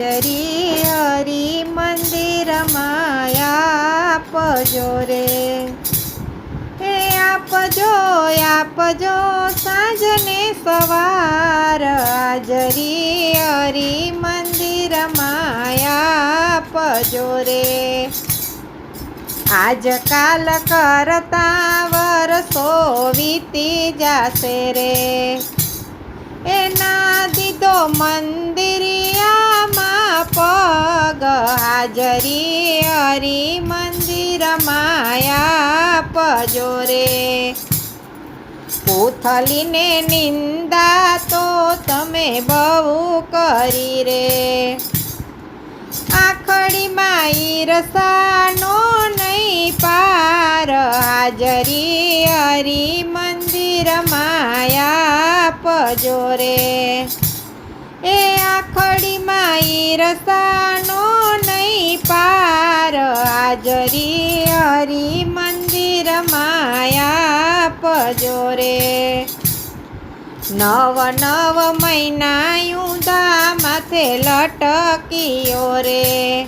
હરી હરી મંદિર આપજો રે. હે આપજો આપજો સાંજને સવાર. હાજરી હરી મંદિર આપજો રે. આજકાલ કરતા વરસો વીતી જાશે રે. એના દીધો મંદિરિયામાં હાજરી હરી મંદિર માયા પજો રે. પૂથલીને નિંદા તો તમે બહુ કરી રે. આખડીમાં ઈરસાનો નહીં પાર, હાજરી હરી મંદિર માયા પજો રે. એ આખડીમાં ઈરસાનો નહીં પાર હાજરી હરી મંદિર માયા પજો રે. નવ નવ મહિના યુદા માથે લટકીઓ રે.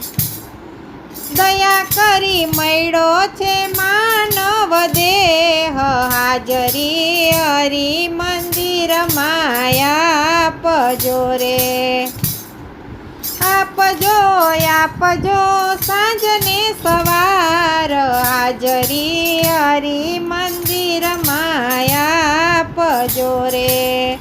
દયા કરી મળ્યો છે માનવ દેહ. હાજરી હરી મંદિર માયા પજો રે. આપજો આપજો સાંજને સવાર. હાજરી હરી મંદિર આપજો રે.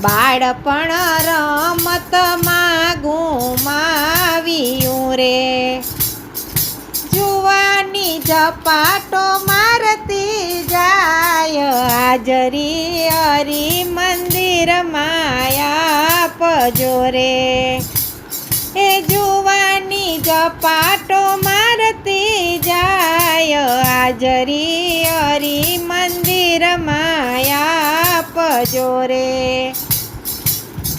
બાળપણ રમતમાં ગુમાવ્યું રે. જુવાની જપાટો મારતી જાય. હાજરી હરી મંદિર માયા આપજો રે. એ જુવાની ઝપાટો મારતી જાય. હાજરી હરી મંદિર માયા આપજો રે.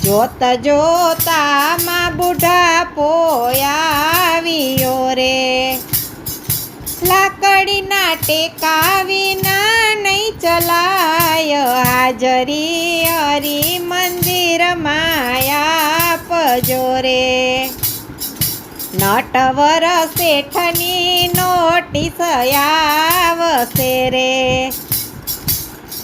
જોત જોતામાં બુઢા પોયાવ્યો રે. લાકડીના ટેકા વિના નહીં ચલાય. હાજરી હરી મંદિર માયા આપજો રે. નટવર શેઠની નોટિસ આવશે રે.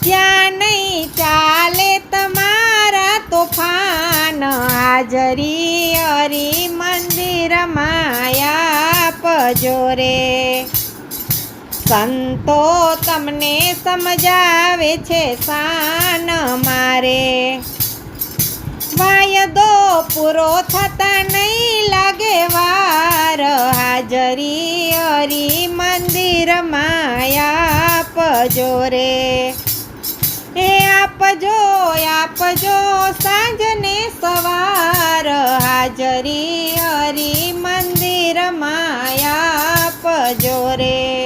ત્યાં નહીં ચાલે તમારા તોફાન. હાજરી હરી મંદિર માયા આપજો રે. સંતો તમને સમજાવે છે શાન મારે. વાયદો પૂરો થતા નહીં લાગે વાર. હાજરી હરી મંદિર માયા આપજો રે. એ આપજો આપજો સાંજને સવાર. હાજરી હરી મંદિર માયા આપજો રે.